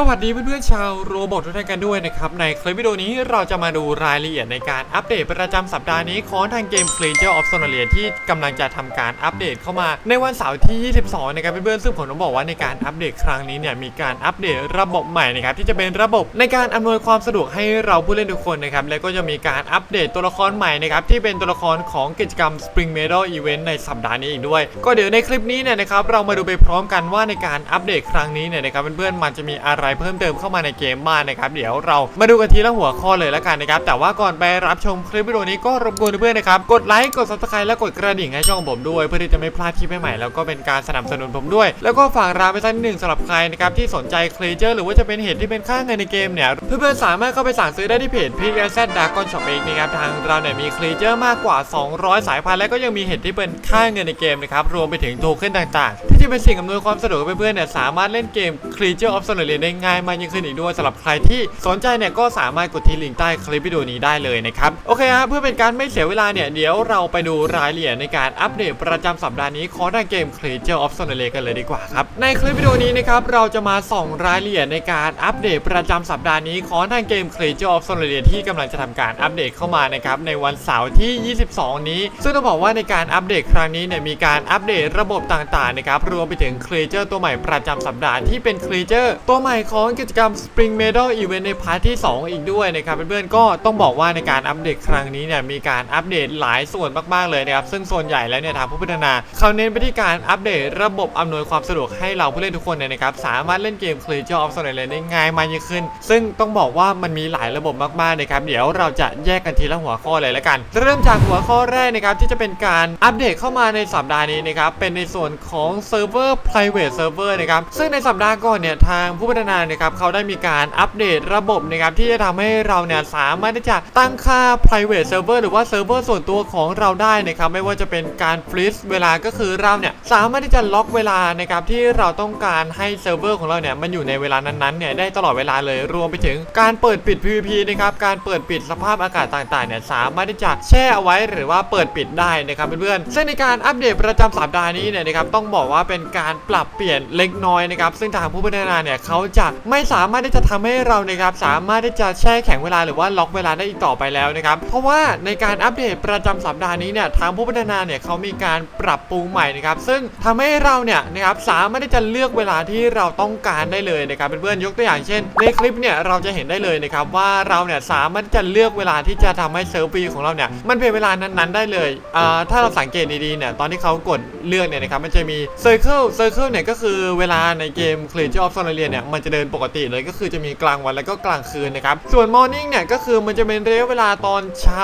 สวัสดีเพื่อนๆชาวโรบอททุกท่านกันด้วยนะครับ ในคลิปวิดีโอนี้เราจะมาดูรายละเอียดในการอัปเดตประจำสัปดาห์นี้ของทางเกม Creature of Sonalia ที่กำลังจะทำการอัปเดตเข้ามาในวันเสาร์ที่ 22 นะครับเพื่อนๆซึ่งผมต้องบอกว่าในการอัปเดตครั้งนี้เนี่ยมีการอัปเดตระบบใหม่นะครับที่จะเป็นระบบในการอำนวยความสะดวกให้เราผู้เล่นทุกคนนะครับแล้วก็จะมีการอัปเดตตัวละครใหม่นะครับที่เป็นตัวละครของกิจกรรม Spring Medal Event ในสัปดาห์นี้อีกด้วย ก็เดี๋ยวในคลิปนี้เนี่ยนะครับเรามาดูไปพร้อมกันว่าในการอัปเดตครั้งนี้เนี่ยนะครับเพื่อนๆมันจะมีอะไรเพิ่มเติมเข้ามาในเกมบ้างนะครับเดี๋ยวเรามาดูกันทีละหัวข้อเลยล้วกันนะครับแต่ว่าก่อนไปรับชมคลิปวิดีโอนี้ก็รบกวนเพื่อนๆนะครับกดไลค์กด subscribe และกดกระดิ่งให้ช่องผมด้วย เพื่อที่จะไม่พลาดคลิปใหม่ๆแล้วก็เป็นการสนับสนุนผมด้วย แล้วก็ฝากร้านไปสักนิดหนึ่งสำหรับใครนะครับที่สนใจเคลเจอร์หรือว่าจะเป็นเหตุที่เป็นค่าเงินในเกมเนี่ยเพื่อนๆสามารถเข้าไปสั่งซื้อได้ที่เพจ p x z d a r k o n Shop เองนะครับทางเราเนี่ยมีเคลเจอร์มากกว่า 200 สายพันธุ์และก็ยังมีเหตุที่เป็นค่าเงินในเกมนะครับรวมไปถึงโทเค็นต่างๆ ที่จะเป็นสิ่งอำนวยความสะดวกเพื่อนๆเนี่ยสามารถเล่นเกม Creature of s o l i d ได้ง่ายมากยิ่งขึ้นอีกด้วยสำหรับใครที่สนใจเนี่ยก็สามารถกดที่ลิงก์ใต้คลิปวิดีโอนี้ได้เลยนะครับโอเคฮะเพื่อเป็นการไม่เสียเวลาเนี่ยเดี๋ยวเราไปดูรายละเอียดในการอัปเดตประจำสัปดาห์นี้ของทางเกม Creature of Sonalia กันเลยดีกว่าครับในคลิปวิดีโอนี้นะครับเราจะมาส่องรายละเอียดในการอัปเดตประจำสัปดาห์นี้ของทางเกม Creature of Sonalia ที่กำลังจะทำการอัปเดตเข้ามานะครับในวันเสาร์ที่ 22 นี้ ซึ่งต้องบอกว่าในการอัปเดตครั้งนี้เนี่ยมีการอัปเดตระบบต่างๆนะครับรวมไปถึง Creature ตัวใหม่ประจำสัปดาห์ที่เป็น Creature ตัวใหม่ของกิจกรรม Spring Medal Event ในพาร์ทที่ 2 อีกด้วยนะครับเพื่อนๆก็ต้องบอกว่าในการอัปเดตครั้งนี้เนี่ยมีการอัปเดตหลายส่วนมากๆเลยนะครับซึ่งส่วนใหญ่แล้วเนี่ยทางผู้พัฒนาเขาเน้นไปที่การอัปเดตระบบอำนวยความสะดวกให้เราผู้เล่นทุกคนเนี่ยนะครับสามารถเล่นเกม Creature of Sonalia ได้ง่ายมากยิ่งขึ้น ซึ่งต้องบอกว่ามันมีหลายระบบมากๆนะครับเดี๋ยวเราจะแยกกันทีละหัวข้อเลยแล้วกัน เริ่มจากหัวข้อแรกนะครับที่จะเป็นการอัปเดตเข้ามาในสัปดาห์นี้นะครับเป็นในส่วนของเซิร์ฟเวอร์ private server นะครับซึ่งในสัปดาห์ก่อนเนี่ยทางผู้พัฒนานะครับเขาได้มีการอัปเดตระบบนะครับที่จะทำให้เราเนี่ยสามารถที่จะตั้งค่า private server หรือว่าเซิร์ฟเวอร์ส่วนตัวของเราได้นะครับไม่ว่าจะเป็นการฟรีซเวลาก็คือเราเนี่ยสามารถที่จะล็อกเวลานะครับที่เราต้องการให้เซิร์ฟเวอร์ของเราเนี่ยมันอยู่ในเวลานั้นๆเนี่ยได้ตลอดเวลาเลยรวมไปถึงการเปิดปิด PVP นะครับการเปิดปิดสภาพอากาศต่างๆเนี่ยสามารถที่จะแช่เอาไว้หรือว่าเปิดปิดได้นะครับเพื่อนๆซึ่งในการอัปเดตประจำสัปดาห์นี้เนี่ยนะครับต้องบอกว่าเป็นการปรับเปลี่ยนเล็กน้อยนะครับซึ่งทางผู้พัฒนาเนี่ยเขาจะไม่สามารถที่จะทำให้เรานะครับสามารถที่จะแช่แข็งเวลาหรือว่าล็อกเวลาได้อีกต่อไปแล้วนะครับเพราะว่าในการอัปเดตประจำสัปดาห์นี้เนี่ยทางผู้พัฒนาเนี่ยเขามีการปรับปรุงใหม่นะครับซึ่งทำให้เราเนี่ยนะครับสามารถที่จะเลือกเวลาที่เราต้องการได้เลยนะครับเพื่อนๆยกตัวอย่างเช่น ในคลิปเนี่ยเราจะเห็นได้เลยนะครับว่าเราเนี่ยสามารถที่จะเลือกเวลาที่จะทำให้เซิร์ฟวีของเราเนี่ยมันเป็นเวลานั้นๆได้เลยอ่าถ้าเราสังเกตดีๆเนี่ยตอนที่เขากดเลือกเนี่ยนะครับมันจะมี Circle Circle เคิลเนี่ยก็คือเวลาในเกม Creature of Sonalia เนี่ยมันจะเดินปกติเลยก็คือจะมีกลางวันแล้วก็กลางคืนนะครับ ส่วน Morning เนี่ยก็คือมันจะเป็นระยะเวลาตอนเช้า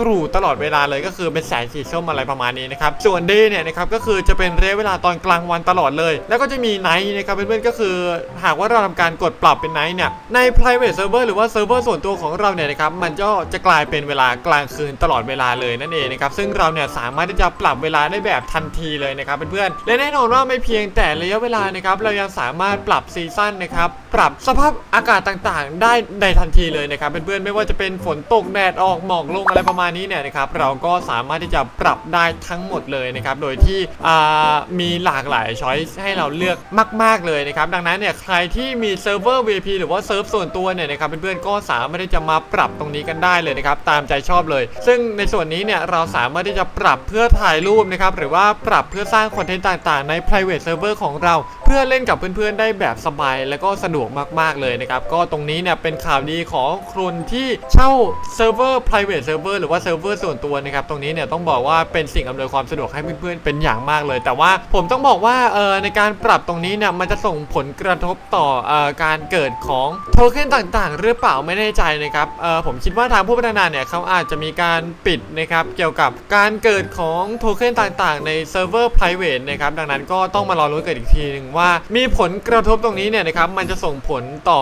ตรู่ตลอดเวลาเลยก็คือเป็นแสงสีส้มอะไรประมาณนี้นะครับ ส่วน Day เนี่ยนะครับก็คือจะเป็นระยะเวลาตอนกลางวันตลอดเลย แล้วก็จะมี Night นะครับเพื่อนๆก็คือ หากว่าเราทำการกดปรับเป็น Night เนี่ยใน private server หรือว่าเซิร์ฟเวอร์ส่วนตัวของเราเนี่ยนะครับมันก็จะกลายเป็นเวลากลางคืนตลอดเวลาเลยนั่นเองนะครับซึ่งเราเนี่ยสามารถที่จะปรับเวลาได้แบบทันทีเลยนะครับเพื่อนๆและแน่นอนว่าไม่เพียงแต่ระยะเวลานะครับเรายังสามารถปรับซีซั่นนะครับปรับสภาพอากาศต่างๆ ได้ในทันทีเลยนะครับเพื่อนๆไม่ว่าจะเป็นฝนตกแดดออกหมอกลงอะไรประมาณนี้เนี่ยนะครับเราก็สามารถที่จะปรับได้ทั้งหมดเลยนะครับโดยที่มีหลากหลายช้อยส์ให้เราเลือกมาก ๆเลยนะครับดังนั้นเนี่ยใครที่มีเซิร์ฟเวอร์ VIP หรือว่าเซิร์ฟส่วนตัวเนี่ยนะครับเพื่อนๆก็สามารถที่จะมาปรับตรงนี้กันได้เลยนะครับตามใจชอบเลย ซึ่งในส่วนนี้เนี่ยเราสามารถที่จะปรับเพื่อถ่ายรูปนะครับหรือว่าปรับเพื่อสร้างคอนเทนต์ต่างๆ ใน private server ของเรา เพื่อเล่นกับเพื่อนๆได้แบบสบาย และก็สะดวกมากๆเลยนะครับ ก็ตรงนี้เนี่ยเป็นข่าวดีของคนที่เช่าเซิร์ฟเวอร์ private server หรือว่าเซิร์ฟเวอร์ส่วนตัวนะครับ ตรงนี้เนี่ยต้องบอกว่าเป็นสิ่งอำนวยความสะดวกให้เพื่อนๆเป็นอย่างมากเลย แต่ว่าผมต้องบอกว่าเออในการปรับตรงนี้เนี่ยมันจะส่งผลกระทบต่อเอ่อการเกิดของโทเค็นต่างๆ หรือเปล่าไม่แน่ใจนะครับเออผมคิดว่าทางผู้พัฒนาเนี่ยเขาอาจจะมีการปิดนะครับเกี่ยวกับการเกิดของโทเค็นต่างๆ ในเซิร์ฟเวอร์ private นะครับดังนั้นก็ต้องมารอรุ้นกันอีกทีหนึ่งว่า มีผลกระทบตรงนี้เนี่ยนะครับมันจะส่งผลต่อ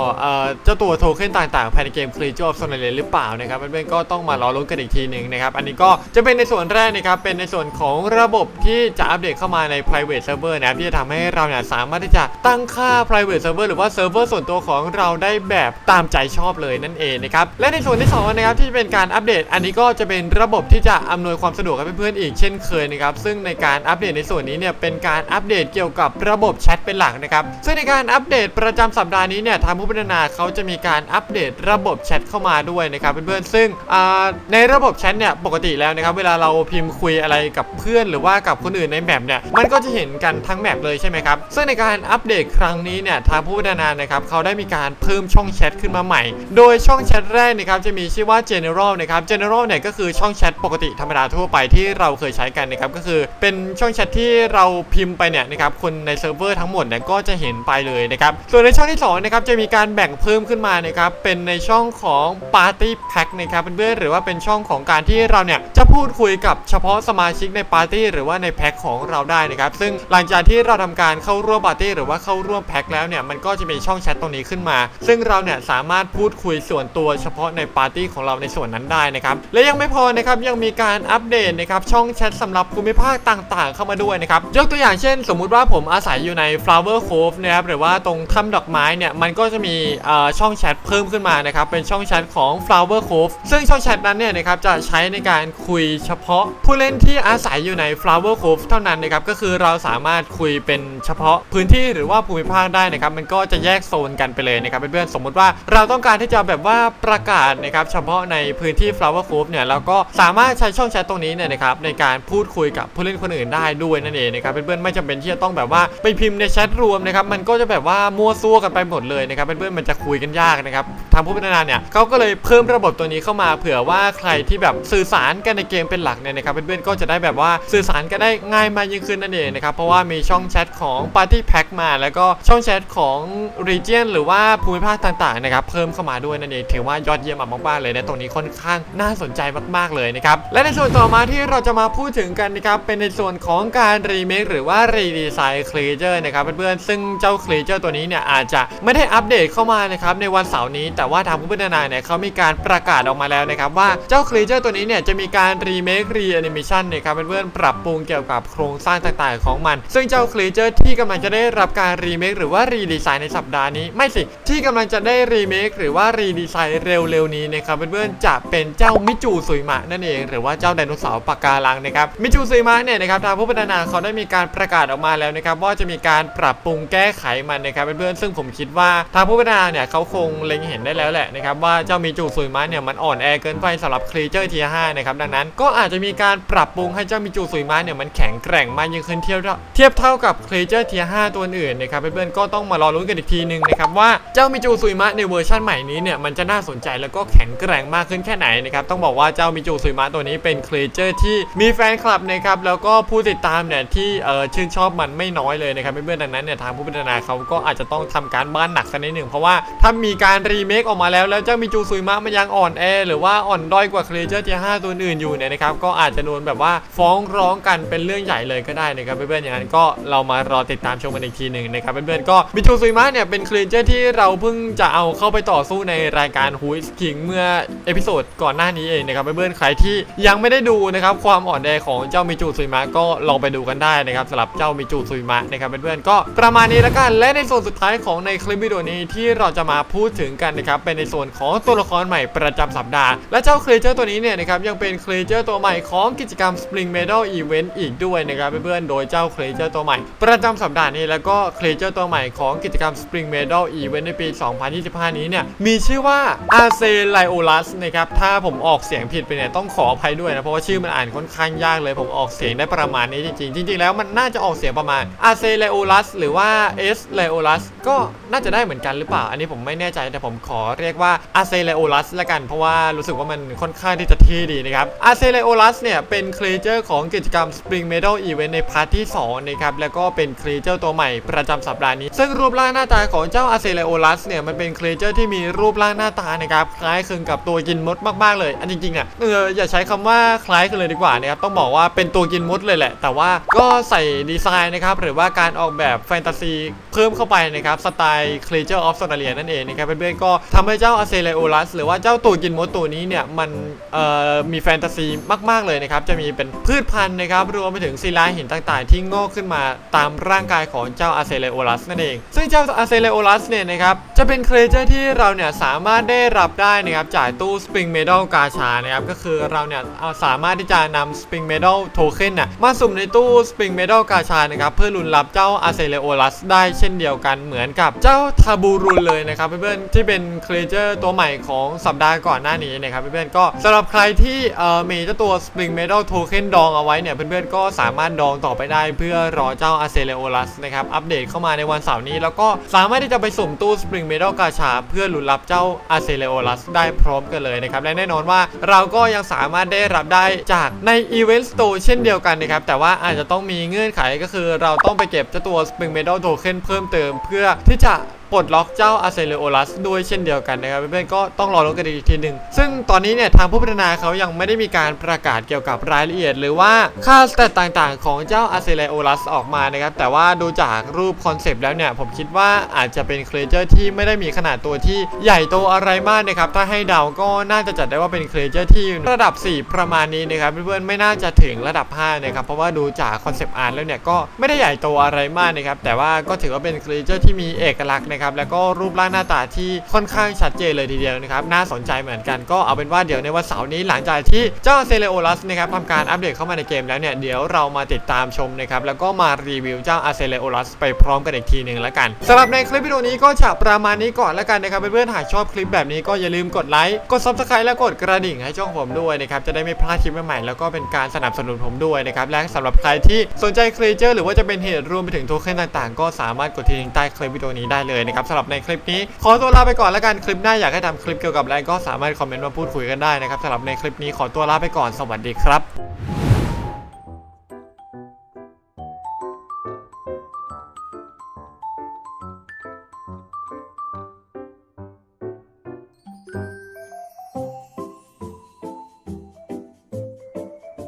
เจ้าตัวโทเค็นต่างๆภายในเกม Creature of s o n a l e หรือเปล่านะครับเพื่อนๆก็ต้องมารอรุ้นกันอีกทีหนึ่งนะครับอันนี้ก็จะเป็นในส่วนแรกนะครับเป็นในส่วนของระบบที่จะอัปเดตเข้ามาใน private server นะครับที่จะทำให้เราเนี่ยสามารถที่จะตั้งค่า private server หรือว่าเซิร์ฟเวอร์ส่วนตัวของเราได้แบบตามใจชอบเลยนั่นเองนะครับและในส่วนที่สองนะครับที่เป็นการอัปเดต อันนี้ก็จะเป็นระบบที่จะอำนวยความสะดวกให้เพื่อนๆอีกเช่นเคยนะครับซึ่งในการอัปเดตในส่วนนี้เนี่ยเป็นการอัปเดตเกี่ยวกับระบบแชทเป็นหลักนะครับซึ่งในการอัปเดตประจำสัปดาห์นี้เนี่ยทางผู้พัฒนาเขาจะมีการอัปเดตระบบแชทเข้ามาด้วยนะครับเพื่อนๆซึ่งในระบบแชทเนี่ยปกติแล้วนะครับเวลาเราพิมพ์คุยอะไรกับเพื่อน หรือว่ากับคนอื่นในแมปเนี่ยมันก็จะเห็นกันทั้งแมปเลยใช่ไหมครับซึ่งในการอัปเดตครั้งนี้เนี่ยทางผู้พัฒนานะครับเขาได้มีการเพิ่มช่องแชทขึ้นมาใหม่ โดยช่องแชทแรกนะครับจะมีชื่อว่า general นะครับ general เนี่ยก็คือช่องแชทปกติธรรมดาทั่วไปที่เราเคยใช้กันนะครับก็คือเป็นช่องแชทที่เราพิมพ์ไปเนี่ยนะครับคนในเซิร์ฟเวอร์ทั้งหมดเนี่ยก็จะเห็นไปเลยนะครับส่วนในช่องที่สองนะครับจะมีการแบ่งเพิ่มขึ้นมานะครับเป็นในช่องของ party pack นะครับเพื่อนๆหรือว่าเป็นช่องของการที่เราเนี่ยจะพูดคุยกับเฉพาะสมาชิกในปาร์ตี้หรือว่าในแพ็คของเราได้นะครับซึ่งหลังจากที่เราทำการเข้าร่วมปาร์ตี้หรือว่าเข้าร่วมแพ็คแล้วเนี่ยมันก็จะมีช่องแชทตรงนี้ขึ้นมา ซึ่งเราเนี่ยสามารถพูดคุยส่วนตัวเฉพาะในปาร์ตี้ของเราในส่วนนั้นได้นะครับและยังไม่พอนะครับยังมีการอัปเดตนะครับช่องแชทสำหรับภูมิภาคต่างๆ เข้ามาด้วยนะครับยกตัวอย่างเช่น สมมุติว่าผมอาศัยอยู่ใน flower cove นะครับหรือว่าตรงถ้ำดอกไม้เนี่ยมันก็จะมีช่องแชทเพิ่มขึ้นมานะครับเป็นช่องแชทของ flower cove ซึ่งช่องแชทนั้นเนี่ยนะครับจะใช้ในการคุยเฉพาะผู้เล่นที่อาศัยอยู่ใน flower cove เท่านั้นนะครับก็คือเราสามารถคุยเป็นเฉพาะพื้นที่หรือว่าภูมิภาคได้นะครับมันก็จะแยกโซนกันไปเลยนะครับเพื่อนๆสมมติว่าเราต้องการที่จะแบบว่าประกาศนะครับเฉพาะในพื้นที่ flower cove เนี่ยเราก็สามารถใช้ช่องแชทตรงนี้เนี่ยนะครับในการพูดคุยกับผู้เล่นคนอื่นได้ด้วยนั่นเองนะครับเพื่อนๆไม่จำเป็นที่จะต้องแบบว่าไปพิมพ์ในแชทรวมนะครับมันก็จะแบบว่ามั่วซั่วกันไปหมดเลยนะครับเพื่อนๆมันจะคุยกันยากนะครับทางผู้พัฒนาเนี่ยเขาก็เลยเพิ่มระบบตัวนี้เข้ามาเผื่อว่าใครที่แบบสื่อสารกันในเกมเป็นหลักเนี่ยนะครับเพื่อนๆก็จะได้แบบว่าสื่อสารกันได้ง่ายมากยิ่งขึ้นนั่นเองนะครับเพราะว่ามีช่องแชทของ Party Pack มา แล้วก็ช่องแชทของ Region หรือว่าภูมิภาคต่างๆนะครับเพิ่มเข้ามาด้วยนั่นเองถือว่ายอดเยี่ยมมากๆเลยนะตรงนี้ค่อนข้างน่าสนใจมากๆเลยนะครับและในส่วนต่อมาที่เราจะมาพูดถึงกันนะครับเป็นในส่วนของการรีเมคหรือว่ารีดีไซน์คลีเจอร์นะครับเพื่อนๆซึ่งเจ้าคลีเจอร์ตัวนี้เนี่ยอาจจะไม่ได้อัปเดตเข้ามานะครับในวันเสาร์นี้ แต่ว่าทางผู้พัฒนาเนี่ยเขามีการประกาศออกมาแล้วนะครับว่าเจ้าคลีเจอร์ตัวนี้เนี่ยจะมีการรีเมครีแอนิเมชันนะครับเพื่อนๆปรับปรุงเกี่ยวกับโครงสร้างต่างๆของมัน ซึ่งเจ้าคลีเจอร์ที่กำลังจะได้รับการรีเมคหรือว่ารีดีไซน์ในสัปดาห์นี้ ไม่สิที่กำลังจะได้รีเมคหรือว่ารีดีไซน์เร็วๆนี้นะครับเพื่อนๆจะเป็นเจ้ามิจูซุยมะนั่นเองหรือว่าเจ้าไดโนเสาร์ปากการังนะครับมิจูซุยมะเนี่ยนะครับทางผู้พัฒนาเขาได้มีการประกาศออกมาแล้วนะครับว่าจะมีการปรับปรุงแก้ไขมันนะครับเพื่อนๆซึ่งผมคิดว่าทางผู้พัฒนาเนี่ยเขาคงเล็งเห็นได้แล้วแหละนะครับว่าเจ้ามิจูซุยมะเนี่ยมันอ่อนแอเกินไปสำหรับครีเจอร์ทีห้านะครับดังนั้นก็อาจจะมีการปรับปรุงให้เจ้ามิจูซุยมะเนี่ยมันแข็งแกร่งมากยิ่งขึ้นเทียบเท่าเทียบเท่ากับครีเจอร์ทีห้าตัวอื่นนะครับเพื่อนๆก็ต้องมารอลุ้นกันอีกทีหนึงนะครับว่าเจ้ามิจูซุยมะในเวอร์ชันใหม่นี้เนี่ยมันจะน่าสนใจแล้วก็แข็งแกร่งมากขึ้นแค่ไหนนะครับต้องบอกว่าเจ้ามิจูซุยมะตัวนี้เป็นครีเจอร์ที่มีแฟนคลับนะครับแล้วก็ผู้ติดตามเนี่ยที่เออชื่นชอบมันไม่น้อยเลยนะครับเพื่อนๆดังนั้นเนี่ยทางผู้พัฒนาเขาก็อาจจะต้องทำการบ้านหนักสักนิดหนึ่งเพราะว่าถ้ามีการรีเมคออกมาแล้วแล้วเจ้ามิจูซุยมะมันยังอ่อนแอหรือว่าอ่อนด้อยกว่าครีเจอร์ที่ห้าตัวอื่นอยู่เนี่ยนะครับก็อาจจะโดนแบบว่าฟ้องร้องกันเป็นเรื่องใหญ่เลยก็ได้นะครับเพื่อนๆอย่างนั้นก็เรามารอติดตามชมกันอีกทีหนึ่งนะครับเพื่อนๆก็มิจูซุยมะเนี่ยเป็นครีเจอร์ที่เราเพิ่งจะเอาเข้าไปต่อสู้ในรายการฮูสคิงเมื่อเอพิโซดก่อนหน้านี้เองนะครับเพื่อนๆใครที่ยังไม่ได้ดูนะครับความอ่อนแอของเจ้ามิจูซุยมะก็ลองไปดูกันได้นะครับสำหรับเจ้ามิจูซุยมะนะครับเพื่อนๆก็ประมาณนี้แล้วกันและในส่วนสุดท้ายของในคลิปวิดีโอนี้ที่เราจะมาพูดถึงกันนะครับเป็นในส่วนของตัวละครใหม่ประจำสัปดาห์ และเจ้าครีเจอร์ตัวนี้เนี่ยนะครับยังเป็นครีเจอร์ตัวใหม่ของกิจกรรม Spring Medal Event อีกด้วยนะครับเพื่อนๆโดยเจ้าครีเจอร์ตัวใหม่ ประจำสัปดาห์นี้แล้วก็ครีเจอร์ตัวใหม่ของกิจกรรม Spring Medal Event ในปี 2025 นี้เนี่ยมีชื่อว่า a r c e l i o l u s นะครับถ้าผมออกเสียงผิดไปเนี่ยต้องขออภัยด้วยนะเพราะว่าชื่อมันอ่านค่อนข้างยากเลยผมออกเสียงได้ประมาณนี้จริงๆจริงๆแล้วมันน่าจะออกเสียงประมาณ a r c e l i o l u s หรือว่า S l i o l u s ก็น่าจะได้เหมือนกันหรือเปล่า อันนี้ผมไม่แน่ใจแต่ผมขอเรียกว่า a r c e l i o l u s ละกัน เพราะว่ารู้สึกว่ามันค่อนข้างที่จะเท่ดีนะครับ a r c e l i o l u s เนี่ยเป็นครีเจอร์ของกิจกรรม Spring Medal Event ในพาร์ทที่2นะครับแล้วก็เป็นครีเจอร์ตัวใหม่ประจำสัปดาห์นี้ ซึ่งรูปร่างหน้าตาของเจ้า a r c e l i o l u s เนี่ยมันเป็นครีเจอร์ที่มีรูปร่างหน้าตานะครับคล้ายคลึงกับตัวกินมดมากๆเลยอันจริงๆอะเอออย่าใช้คำว่าคล้ายกันเลยดีกว่านะครับต้องบอกว่าเป็นตัวกินมดเลยแหละ แต่ว่าก็ใส่ดีไซน์นะครับหรือว่าการออกแบบแฟนตาซีเพิ่มเข้าไปนะครับสไตล์ Creature of Sonalia นั่นเองนะครับเพื่อนๆก็ทำให้เจ้า a r c e l i o l u s หรือว่าเจ้าตัวกินมดตัวนี้เนี่ยมันมีแฟนตาซีมาก ๆ เลยนะครับ จะมีเป็นพืชพันธุ์นะครับรวมไปถึงศิลาหินต่างๆ ที่งอกขึ้นมาตามร่างกายของเจ้า a r c e l i o l u s นั่นเอง ซึ่งเจ้า a r c e l i o l u s เนี่ยนะครับจะเป็น Creature ที่เราเนี่ยสามารถได้รับได้นะครับจากตู้ Spring Medal กาชานะครับก็คือเราเนี่ยาสามารถที่จะนำ Spring Medal Token น่ะมาสุ่มในตู้ Spring Medal กาชานะครับเพื่อลุ้นรับเจ้า a r c e l i o l u s ได้เช่นเดียวกันเหมือนกับเจ้าทาบูรุนเลยนะครับเพื่อนๆที่เป็นครีเจอร์ตัวใหม่ของสัปดาห์ก่อนหน้านี้นะครับเพื่อนๆก็สำหรับใครที่เอ่อมีเจ้าตัว Spring Metal Token ดองเอาไว้เนี่ยเพื่อนๆก็สามารถดองต่อไปได้เพื่อรอเจ้า a c e l e o l a s นะครับอัปเดตเข้ามาในวันเสาร์นี้ แล้วก็สามารถที่จะไปสุ่มตู้ Spring Metal กาชา เพื่อลุ้นรับเจ้า a c e l e o l a s ได้พร้อมกันเลยนะครับและแน่นอนว่าเราก็ยังสามารถได้รับได้จากใน Event Store เช่นเดียวกันนะครับแต่ว่าอาจจะต้องมีเงื่อนไขก็คือเราต้องไปเก็บเจ้าตัว Spring Metal Token เพิ่มเติม เพื่อที่จะ ปลดล็อกเจ้า a c e l e o l a s ด้วยเช่นเดียวกันนะครับเพื่อนๆก็ต้องรอรู้กันอีกทีหนึ่งซึ่งตอนนี้เนี่ยทางผู้พัฒนาเขายังไม่ได้มีการประกาศเกี่ยวกับรายละเอียด หรือว่าค่าสเตตต่างๆ ของเจ้า a c e l e o l a s ออกมานะครับแต่ว่าดูจากรูปคอนเซปต์แล้วเนี่ยผมคิดว่าอาจจะเป็นเครเจอร์ที่ไม่ได้มีขนาดตัวที่ใหญ่โตอะไรมากนะครับถ้าให้เดาก็น่าจะจัดได้ว่าเป็นเครเจอร์ที่ระดับ 4 ประมาณนี้นะครับเพื่อนๆไม่น่าจะถึงระดับ5นะครับเพราะว่าดูจากคอนเซปต์อาร์ตแล้วเนี่ยก็ไม่ได้ใหญ่โตอะไรมากนะครับแต่ว่าก็ถือว่าเป็นเครเจอร์ที่มีเอกลักษณ์นะครับแล้วก็รูปร่างหน้าตาที่ค่อนข้างชัดเจนเลยทีเดียวนะครับน่าสนใจเหมือนกันก็เอาเป็นว่าเดี๋ยวในวันเสาร์นี้หลังจากที่เจ้าเซเลโอลัสนะครับทำการอัปเดตเข้ามาในเกมแล้วเนี่ยเดี๋ยวเรามาติดตามชมนะครับแล้วก็มารีวิวเจ้าอาเซเลโอลัสไปพร้อมกันอีกทีหนึ่งแล้วกันสำหรับในคลิปวิดีโอนี้ก็จะประมาณนี้ก่อนแล้วกันนะครับเพื่อนๆหากชอบคลิปแบบนี้ก็อย่าลืมกดไลค์กด subscribe และกดกระดิ่งให้ช่องผมด้วยนะครับจะได้ไม่พลาดคลิปใหม่ๆแล้วก็เป็นการสนับสนุนผมด้วยนะครับและสำหรับใครที่สนใจครีเจอร์หรือว่าจะเป็นเหตุรวมไปถึงโทเค็นต่างๆ ก็สามารถกดที่ลิงก์ใต้คลิปวิดีโอนี้ได้เลยนะครับสำหรับในคลิปนี้ ขอตัวลาไปก่อนแล้วกันคลิปหน้าอยากให้ทำคลิปเกี่ยวกับอะไรก็สามารถคอมเมนต์มาพูดคุยกันได้นะครับสำหรับในคลิปนี้ขอตัวลาไปก่อนสวัสดีครับ